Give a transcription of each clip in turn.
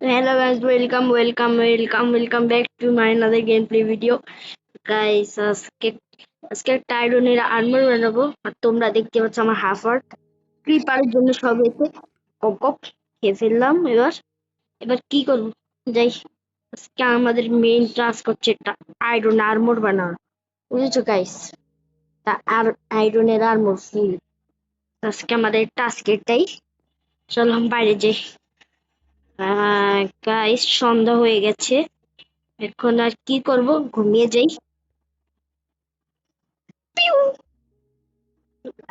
Hello guys, welcome, welcome, welcome, welcome back to my another gameplay video. Guys, আজকে আজকে একটা আয়রনের armour বানাবো। আর তোমরা দেখতে পাচ্ছ আমার হাফ আর্ট ক্রিপারের জন্য সব এসে কক কক খেয়ে ফেললাম। এবার এবার কি করব? যাই আজকে আমাদের মেইন টাস্ক হচ্ছে একটা আয়রন আর্মর বানানো। বুঝেছ গাইস তা আর আয়রনের আর্মর ফুল আজকে আমাদের টাস্ক এটাই। চলো বাইরে যাই। গাইস সন্ধ্যা হয়ে গেছে। এখন আর কি করব? ঘুমিয়ে যাই।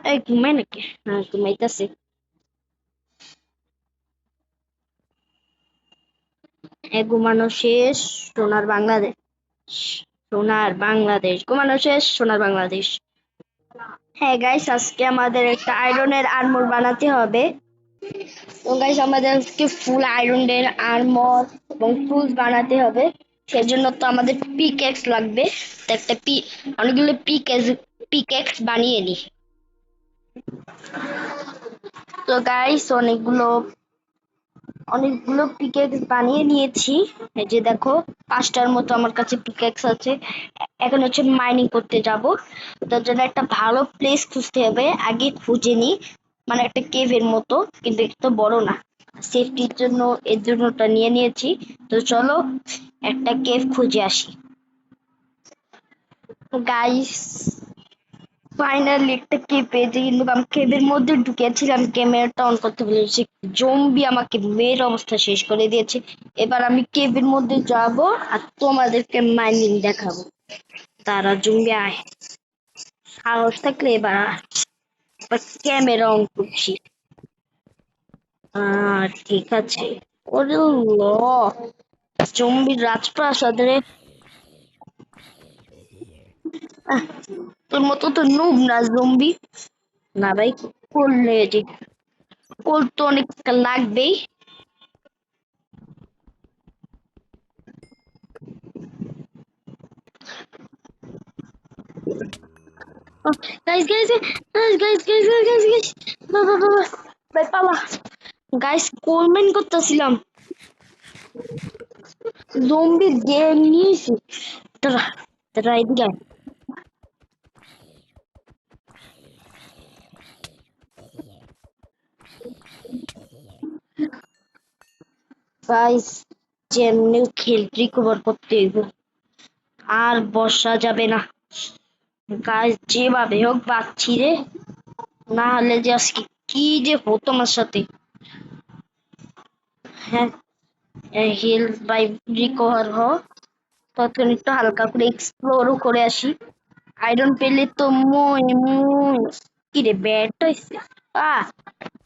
এই ঘুমাই নাকি? হ্যাঁ ঘুমাইতেছে। ঘুমানো শেষ, সোনার বাংলাদেশ। সোনার বাংলাদেশ, ঘুমানো শেষ, সোনার বাংলাদেশ। হ্যাঁ গাইস আজকে আমাদের একটা আয়রনের আর্মর বানাতে হবে। তো গাইস আমাদের আজকে ফুল আয়রনের আর্মর এবং টুলস বানাতে হবে। সেজন্য তো আমাদের পিকেক্স লাগবে। তো একটা পি অনেকগুলো পিকেক্স পিকেক্স বানিয়ে নি। তো গাইস অনেকগুলো অনেকগুলো পিকেক্স বানিয়ে নিয়েছি। এই যে দেখো, পাঁচটার মতো আমার কাছে পিকেক্স আছে। এখন হচ্ছে মাইনিং করতে যাব। তার জন্য একটা ভালো প্লেস খুঁজতে হবে। আগে খুঁজে নি। মানে একটা কেভের মতো, কিন্তু একটু বড় না। সেফটির জন্য, এর জন্যটা নিয়ে নিয়েছি। তো চলো, একটা কেভ খুঁজে আসি। গাইস ফাইনালি একটা কেভ পেয়েছি, কিন্তু আমি কেভের মধ্যে ঢুকেছিলাম। ক্যামেরাটা অন করতে বলেছি জম্বি আমাকে মেয়ের অবস্থা শেষ করে দিয়েছে। এবার আমি কেভের মধ্যে যাব আর তোমাদেরকে মাইনিং দেখাবো। তারা জম্বি আয়। সাহস থাকলে এবার ক্যামেরা অন করছি আহ ঠিক আছে। ওরে ল। জম্বির রাজপ্রাসাদে আহ, তোর মতো তো নুব না জম্বি না ভাই করলে যে কোল তো অনেক লাগবেই। Guys guys guys guys guys guys guys বাবা বাবা ভাই পালা গাইস কোলমেন করতেছিলাম। জম্বি গেম নিয়েছি তারা তারা এদিকে গাইস যেমনি খেল রিকভার করতে আর বসা যাবে না। গাইস যেভাবে হোক বাঁচছি রে। না হলে যে আজকে কি যে হতো আমার সাথে। হ্যাঁ হেলথ বাই রিকভার হ। ততক্ষণ একটু হালকা করে এক্সপ্লোরও করে আসি। আয়রন পেলে তো মই মই। কি রে ব্যাট হয়েছে আহ,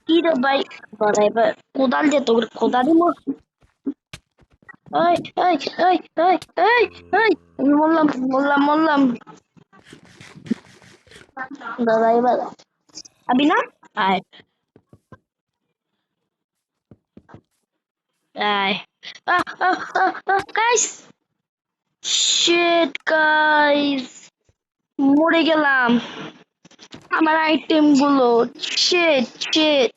কি রে ভাই? বাড়া এবার কোদাল দে তোর কোদালই মোর। ওই ওই ওই ওই ওই ওই দাদা এবার আবি না আয়। আয়। আহ আহ আহ আহ গাইস শিট গাইস মরে গেলাম। আমার আইটেমগুলো। শিট শিট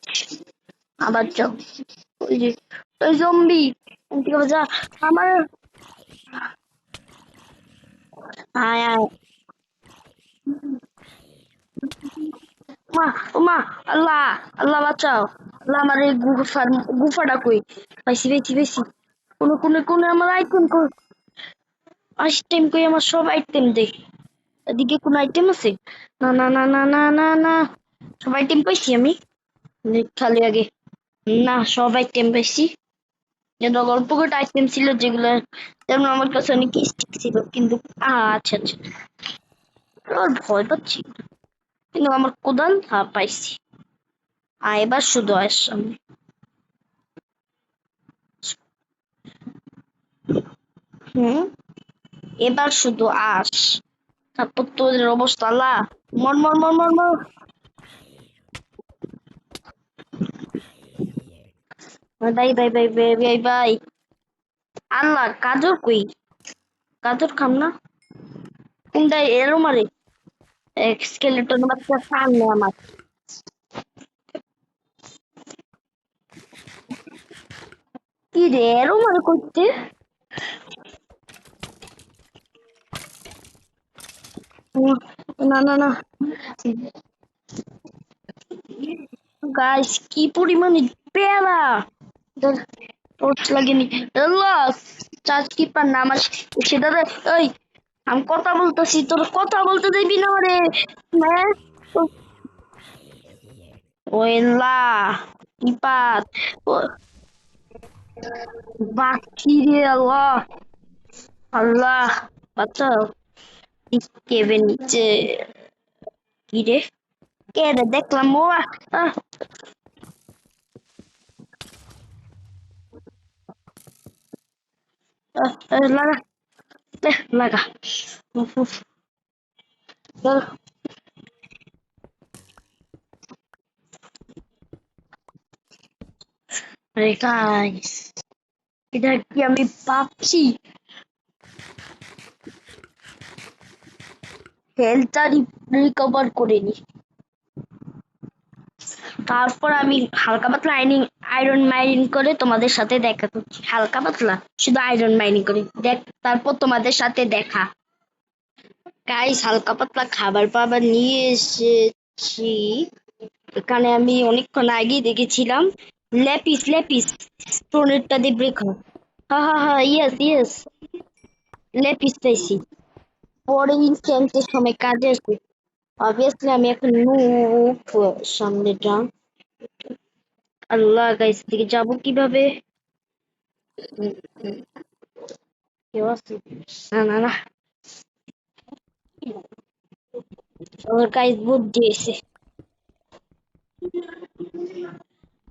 আবার যাও। ওই যে ওই জম্বি যা। আমার আয় আয়। মা ও মা, আল্লাহ আল্লাহ বাঁচাও। আল্লাহ আমার এই গুফার, গুফাটা কই? পাইছি পাইছি পাইছি। কোন কোন কোন আমার আইটেম কই? আইটেম কই আমার সব আইটেম দে এদিকে কোন আইটেম আছে? না না না না না না না। সব আইটেম পাইছি আমি। খালি আগে। না, সব আইটেম পাইছি। যেন অল্প কটা আইটেম ছিল যেগুলো যেমন আমার কাছে অনেক স্টিক ছিল, কিন্তু আচ্ছা আচ্ছা। ভয় পাচ্ছি কিন্তু কোদাল হ্যাঁ পাইছি আহ এবার শুধু আয়ের সামনে হুম এবার শুধু আস তারপর তোদের অবস্থা লা মর মর মর মর মর ভাই ভাই ভাই ভাই ভাই ভাই আল্লাহ গাজর কই গাজর খাম না কোনটা এরো মারে স্কেলেটন বাচ্চা সামনে আমার কি রে এরও মনে করতে না না না গাইস কি পরিমাণে পেয়ারা টর্চ লাগেনি চার্জ কিপার না আমার সেটা রে ওই আমি কথা বলতেছি তোর কথা বলতে দিবি না রে হ্যাঁ ওয়েল্লা কিপার বাকি রে আল্লাহ আল্লাহ বাঁচাও কেবে নিচে কি রে কে রে দেখলাম ও আহ, আহ, আহ, আহ, লাগা লে, লাগা। লাগা। আরে এটা কি আমি পাচ্ছি হেলথটা রিকভার করে নি তারপর আমি হালকা পাতলা আইনিং আয়রন মাইনিং করে তোমাদের সাথে দেখা করছি। হালকা পাতলা, শুধু আয়রন মাইনিং করে। দেখ, তারপর তোমাদের সাথে দেখা। গাইস হালকা পাতলা খাবার পাবার নিয়ে এসেছি। এখানে আমি অনেকক্ষণ আগেই দেখেছিলাম। ল্যাপিস ল্যাপিস স্টোনেরটা দিয়ে ব্রেক হয়। হা হা হা ইয়েস ইয়েস ল্যাপিস পাইছি। পরে ইনস্ট্যান্টের সময় কাজে আসবে অবভিয়াসলি আমি এখন নুপ সামনে যান আল্লাহ গাইস দিকে যাব কীভাবে? কেউ আছে? না না না। আমার গাইস বুদ্ধি এসে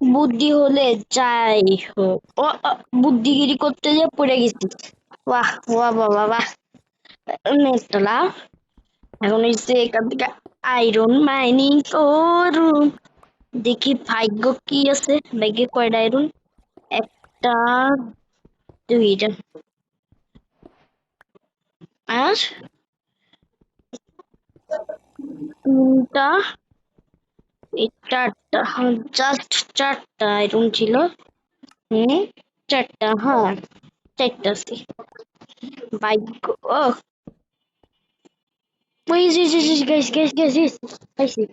বুদ্ধি হলে যাই হোক। ও বুদ্ধিগিরি করতে যে পড়ে গেছি। বাহ বাহ বাহ বাহ নেটলা এখন এখান থেকে আয়রন মাইনিং করুন। দেখি ভাগ্য কি আছে। ভাগ্যে কয়টা আয়রন একটা, দুইটা। আর? তিনটা। এই চারটা জাস্ট চারটা ছিল। হুম, চারটা হ্যাঁ চারটা আছে। ভাগ্য ও Wait, yes, yes, yes, guys, guys, guys, yes. I see.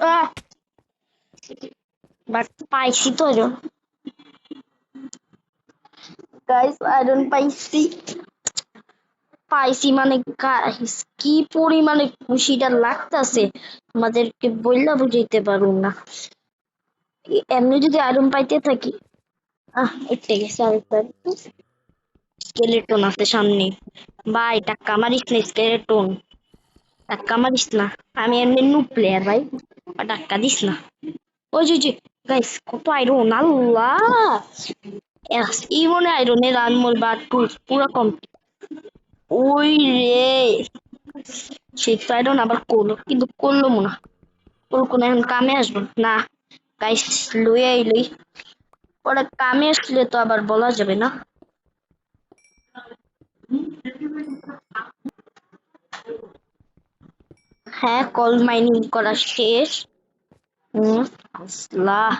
Ah! But পাইছি তো আরও গাইস আয়রন পাইছি পাইছি মানে guys, কি পরিমাণে খুশিটা লাগতাছে আমাদেরকে বললা বুঝাইতে পারুম না এমনি যদি আয়রন পাইতে থাকি আহ উঠতে গেছে আরেকটা স্কেলেটন আছে সামনে। ভাই, টাক্কা মারিস না স্কেলেটন টাক্কা মারিস না। আমি এমনি নু প্লেয়ার ভাই টাক্কা দিস না। ওই যে যে গাইস কত আয়রন আল্লাহ! এই মনে আয়রনের আনমোল বা টুলস পুরো কম ওই রে! সেই তো আয়রন আবার করল, কিন্তু করল মনে ওর কোনো এখন কামে আসব? না। গাইস লই আইলই ওরা কামে আসলে তো আবার বলা যাবে না। হ্যাঁ কল মাইনিং করা শেষ। হুম আল্লাহ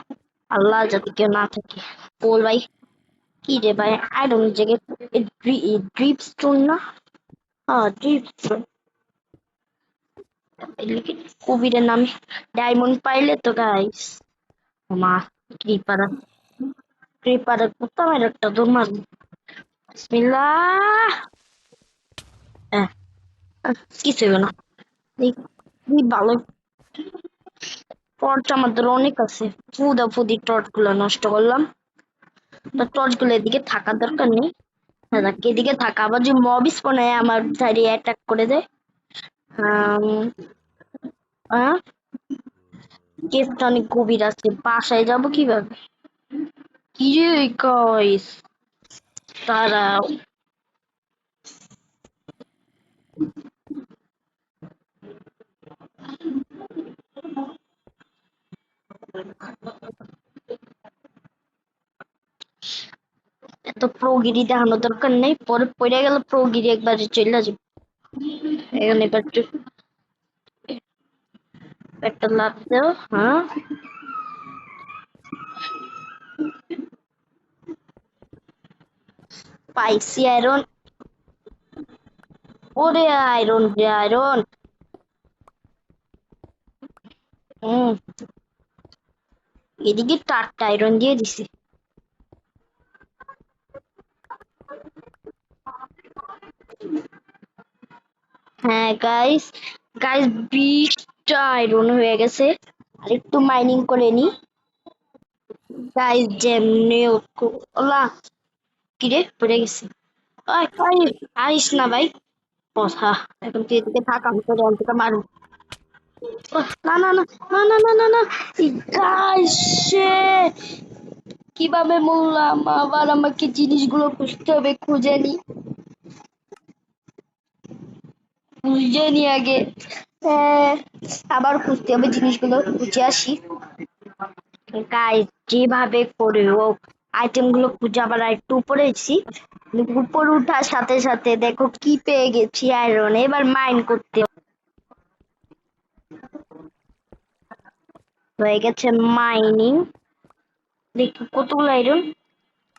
আল্লাহ যাতে কেউ না থাকে। বল ভাই, কি রে ভাই? ডোন্ট জায়গায় ড্রিপ স্টোন না? হ্যাঁ ড্রিপ স্টোন কবিরের নামে ডায়মন্ড পাইলে তো গাইস মা ক্রিপার ক্রিপার কোথাও একটা দৌড় মারব বিসমিল্লাহ আহ, কিছু না। এই ভালো। টর্চ আমাদের অনেক আছে। ফুদা ফুদি টর্চগুলো নষ্ট করলাম। টর্চগুলো এদিকে থাকার দরকার নেই। হ্যাঁ এদিকে থাকা। আবার যে মব স্পনে আমার সাইডে অ্যাটাক করে দেয়। কেসটা অনেক গভীর আছে। বাসায় যাব কীভাবে? কি রে গাইস দাঁড়াও এত প্রগিরি দেখানোর দরকার নেই। পরে পড়ে গেল প্রগিরি একবারে চলে যাবে এখন এবার একটা লাভ দাও হ্যাঁ? পাইছি আয়রন ওরে আয়রন রে আয়রন হুম এদিকে টাটকা আয়রন দিয়ে দিছি। হ্যাঁ গাইস গাইস বিশটা আয়রন হয়ে গেছে। আর একটু মাইনিং করে নি। গাইস যেমনি ওলা। কিরে, পড়ে গেছে। আইস না ভাই। কথা এখন তুই এদিকে থাক, আমি তোর অন্তকে মারু না না না না না না না কীভাবে বললাম, আবার আমাকে জিনিসগুলো খুঁজতে হবে, খুঁজে নি। খুঁজে নি আগে। আবার খুঁজতে হবে জিনিসগুলো, খুঁজে আসি। গাইস যেভাবে করে হোক আইটেমগুলো খুঁজে আবার একটু উপরে এসেছি। উপর উঠার সাথে সাথে দেখো কি পেয়ে গেছি আয়রন এবার মাইন করতে হয়ে গেছে মাইনিং দেখি কতগুলো আয়রন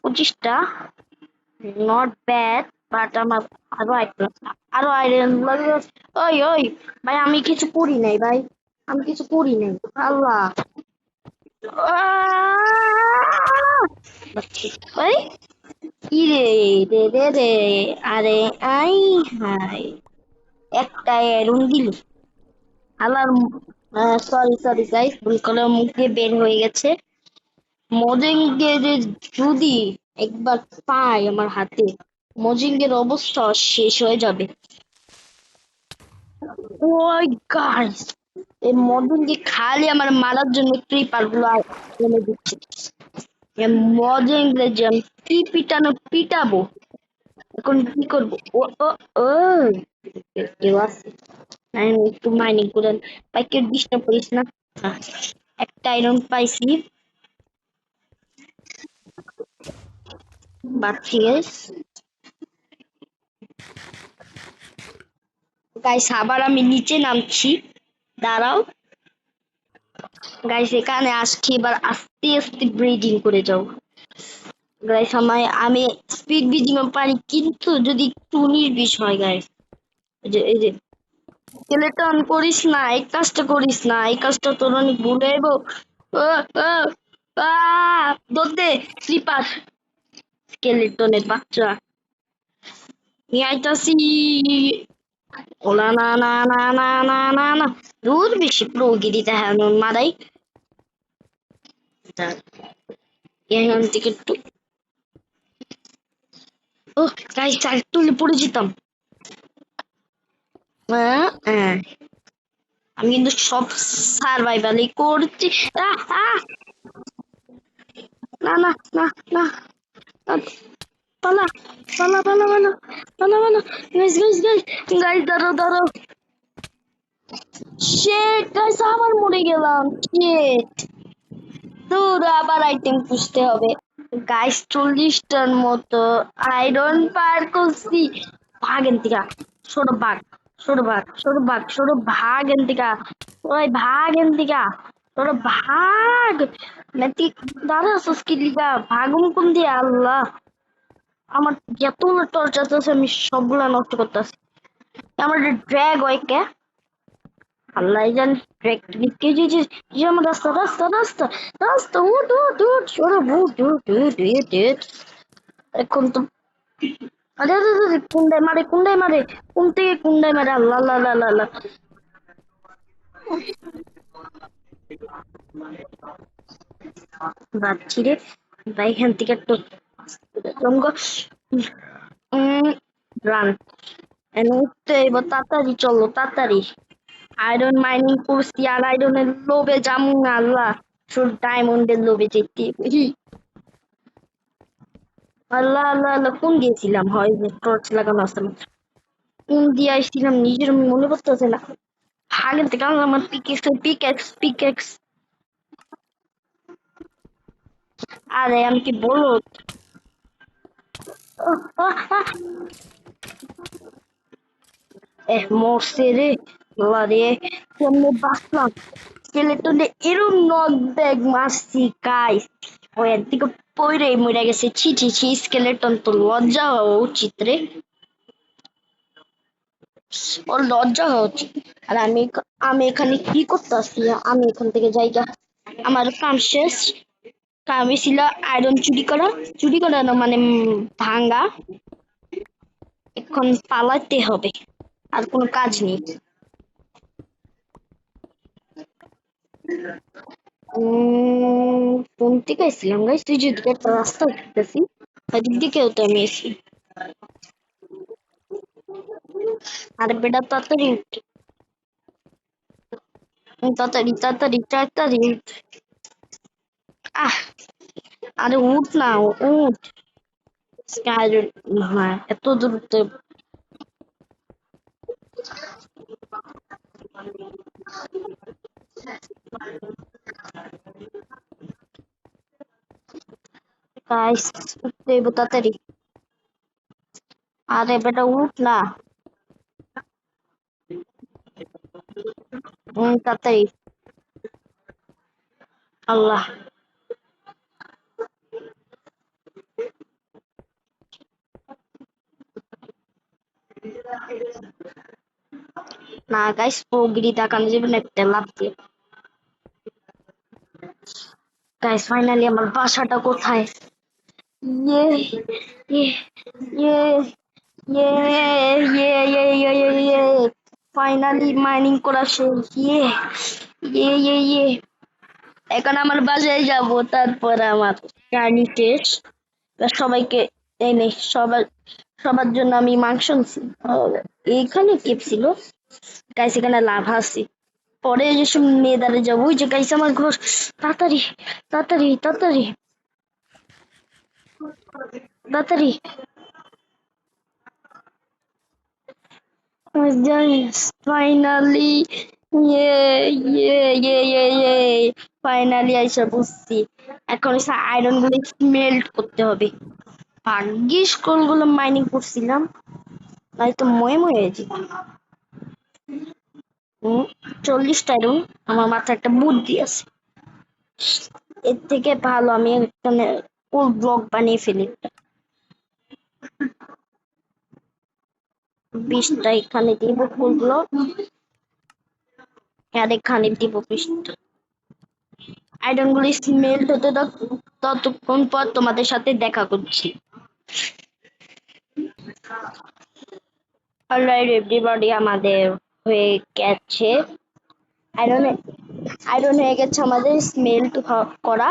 পঁচিশটা। নট ব্যাড বাট আমার আরও আইটেম আরও আয়রন লাগবে। ওই ওই, ভাই, আমি কিছু করি নাই, ভাই। আমি কিছু করি নাই। আল্লাহ। আহ! রে রে রে রে আরে আই হাই একটা এরুন দিলি আল্লাহর সরি সরি গাইস ভুল করে মুখ দিয়ে বের হয়ে গেছে. মজিঙ্গে যদি একবার পাই আমার হাতে। মজিঙ্গের অবস্থা শেষ হয়ে যাবে। ওই গাইস এই মজিঙ্গে খালি আমার মারার জন্য ক্রিপারগুলো এনে দিচ্ছে। আমি কি পিটানো, পিটাবো? এখন কি করব? ও ও ও। কেউ আছে? একটু মাইনিং করে ভাই কেউ ডিস্টার্ব করিস না। একটা আয়রন পাইছি। গাইস আবার আমি নিচে নামছি। দাঁড়াও। গাইস এখানে আসছি, এবার আস্তে আস্তে ব্রিডিং করে যাও। গাইস আমায়, আমি স্পিড ব্রিডিং পারি, কিন্তু যদি একটু বিশ হয় গাইস এই যে স্কেলেটন করিস না, এই কাজটা করিস না, এই কাজটা তোর অনেক ভুলে ও ও স্লিপার স্কেলেটনের বাচ্চা। নিয়ে আইতাছি। Ulan ana ana ana ana ana ana. Dove språket ditt er noen med deg? Der. Jeg kan ikke to. ও গাইস চার তুলে পড়ে যেতাম আমি কিন্তু সব সার্ভাইভালই করছি না না না না পালা পালা পালা পালা পালা পালা গাইস গাইস গাইস গাইস দাঁড়াও দাঁড়াও শেট গাইস আবার মরে গেলাম শেট দূর আবার আইটেম খুঁজতে হবে গাইস চল্লিশটার মতো আয়রন পার করছি ভাগেন থেকে ছোট ভাগ ছোট ভাগ ছোট ভাগ ছোট ভাগ এন থেকে ওই ভাগ এন থেকে ছোট ভাগ নাতি দাদা সুস্কি লিগা ভাগুম কোন দিয়ে আল্লাহ আমার যতগুলো টর্চ আছে আমি সবগুলা নষ্ট করতেছি। আমার ড্র্যাগ হয় কে? আল্লাহ জান ড্র্যাগ কে যে যে যে আমার রাস্তা রাস্তা রাস্তা রাস্তা, উঠ উঠ উঠ, সরে উঠ উঠ উঠ উঠ উঠ। এখন তো আরে আরে আরে, কুন্ডায় মারে কুন্ডায় মারে, কোন থেকে কুন্ডায় মারে? আল্লাহ আল্লাহ আল্লাহ আল্লাহ ভাবছি রে, ভাই এখান থেকে রঙ্গ রান উঠতে এবার তাড়াতাড়ি, চলো তাড়াতাড়ি। আয়রন মাইনিং করছি আর আয়রনের লোভে যামু না, আল্লাহ। শুধু ডায়মন্ডের লোভে যেতে। আল্লাহ আল্লাহ আল্লাহ, কোন দিয়েছিলাম হয় যে টর্চ লাগানো মাত্র। কোন দিয়ে নিজের মনে পড়তেছে না। আগের থেকে আমার পিকেক্স পিকেক্স পিকেক্স আরে, আমি কি বলব? এহ মরছে রে রে কেমনে বাঁচলাম? স্কেলেটনে এরম নক ব্যাগ মারছি গাইস ও এর দিকে পইরে মরে গেছে। ছি ছি ছি স্কেলেটন তো লজ্জা হওয়া উচিত রে। ওর লজ্জা হওয়া উচিত। আর আমি আমি এখানে কি করতে আসছি? আমি এখান থেকে যাইগা আমার কাম শেষ। কামে ছিল আয়রন চুরি করা চুরি করা না মানে উম, ভাঙা। এখন পালাতে হবে আর কোনো কাজ নেই। কোন দিকে আসছিলাম গাইস তুই যেদিকে একটা রাস্তা উঠতেছি ওদিক দিকেও তো আমি এসি আরে বেটা তাড়াতাড়ি তাড়াতাড়ি তাড়াতাড়ি তাড়াতাড়ি। আহ আরে উঠ না উঠ স্কাই না এত দূর তো গাইস উঠতে হইব তাড়াতাড়ি আরে বেটা উঠ না উম, তাড়াতাড়ি আল্লাহ না একটা লাভ দিয়ে গাইস ফাইনালি আমার বাসাটা কোথায় ইয়ে ইয়ে ইয়ে ইয়ে ইয়ে ইয়ে ইয়ে ইয়ে ফাইনালি মাইনিং করা শেষ ইয়ে ইয়ে ইয়ে ইয়ে এখন আমার বাসায় যাব তারপর আমার শেষ এবার সবাইকে এনে সবার সবার জন্য আমি মাংস এইখানে কেপ ছিল গাইস এখানে লাভ আছে। পরে যে সব নেদারে যাব, ওই যে গাইস আমার ঘর তাড়াতাড়ি তাড়াতাড়ি তাড়াতাড়ি। তাড়াতাড়ি। ফাইনালি ইয়ে ইয়ে ইয়ে ইয়ে ফাইনালি এখন আয়রনগুলো মেল্ট করতে হবে। ভাগ্যিস মাইনিং করছিলাম। নয়তো ময়ে ময়ে যেত হুম চল্লিশটা আয়রন আমার মাথায় একটা বুদ্ধি আছে। এর থেকে ভালো আমি এখানে ফুল ব্লক বানিয়ে ফেলি। বিশটা এখানে দিব ফুল ব্লক আর এখানে দিব বিশটা। স্মেল হতে ততক্ষণ পর তোমাদের সাথে দেখা করছি। অলরাইট এভরিবডি আমাদের হয়ে গেছে। আয়রন আয়রন হয়ে গেছে আমাদের স্মেল টু করা।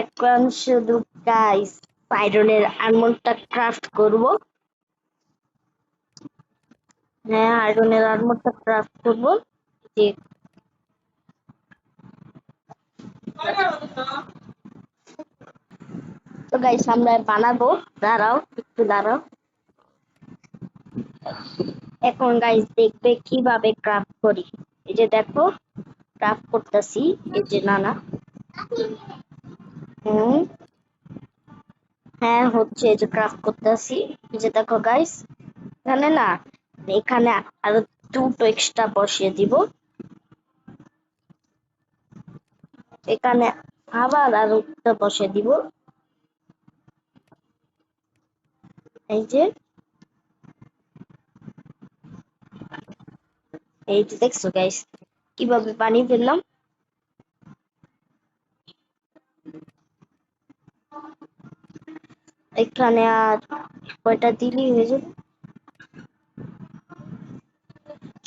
এখন শুধু গাইস আয়রনের আর্মরটা ক্রাফট করব। হ্যাঁ আয়রনের আর্মরটা ক্রাফট করব। যে তো গাইস আমরা বানাবো। দাঁড়াও, একটু দাঁড়াও। এখন গাইস দেখবে কীভাবে ক্রাফট করি। এই যে দেখো ক্রাফট করতেছি। এই যে নানা। হুম হ্যাঁ হচ্ছে এই যে ক্রাফট করতেছি। এই যে দেখো গাইস এখানে না? এখানে আরও দুটো এক্সট্রা বসিয়ে দিব। এখানে আবার আরও বসিয়ে দিব। এই যে এই যে দেখছ গাইস কীভাবে বানিয়ে ফেললাম? এখানে আর কয়টা দিলেই হয়ে যাবে?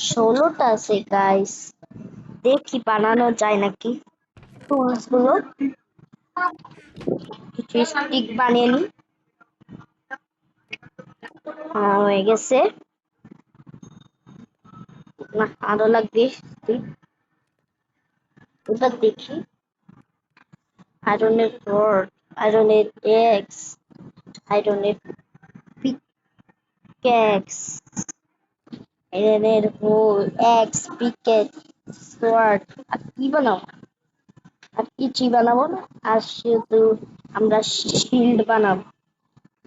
ষোলোটা আছে গাইস দেখি বানানো যায় নাকি? টুলসগুলো কিছু স্টিক বানিয়ে নি। হয়ে গেছে। না, আরও লাগবে। এবার দেখি। আয়রনের রড আয়রনের এক্স আয়রনের পিক্যাক্স আয়রনের হোল এক্স পিকেট সোয়ার্ড আর কি বানাবো? আর কিছুই বানাবো না। আর শুধু আমরা শিল্ড বানাবো।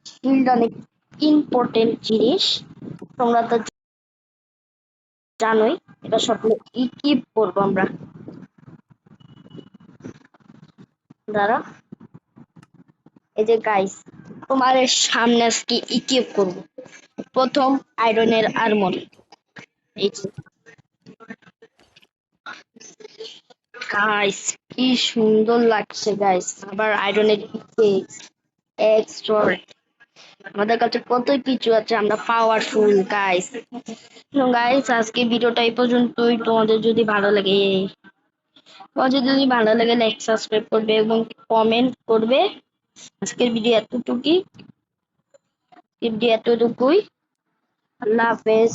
শিল্ড অনেক ইম্পর্টেন্ট জিনিস। তোমরা তো জানোই, এটা সকলে ইকিপ করব আমরা? দাঁড়া এই যে গাইস তোমাদের সামনে আজকে ইকিপ করব প্রথম আয়রনের আর্মর এই যে। গাইস কি সুন্দর লাগছে গাইস আবার আয়রনের এক্সট্রা আমাদের কাছে কত কিছু আছে, আমরা পাওয়ারফুল গাইস গাইস আজকে ভিডিওটা এই পর্যন্তই। তোমাদের যদি ভালো লাগে, তোমাদের যদি ভালো লাগে লাইক সাবস্ক্রাইব করবে এবং কমেন্ট করবে। আজকের ভিডিও এতটুকুই। ভিডিও এতটুকুই। আল্লাহ হাফেজ।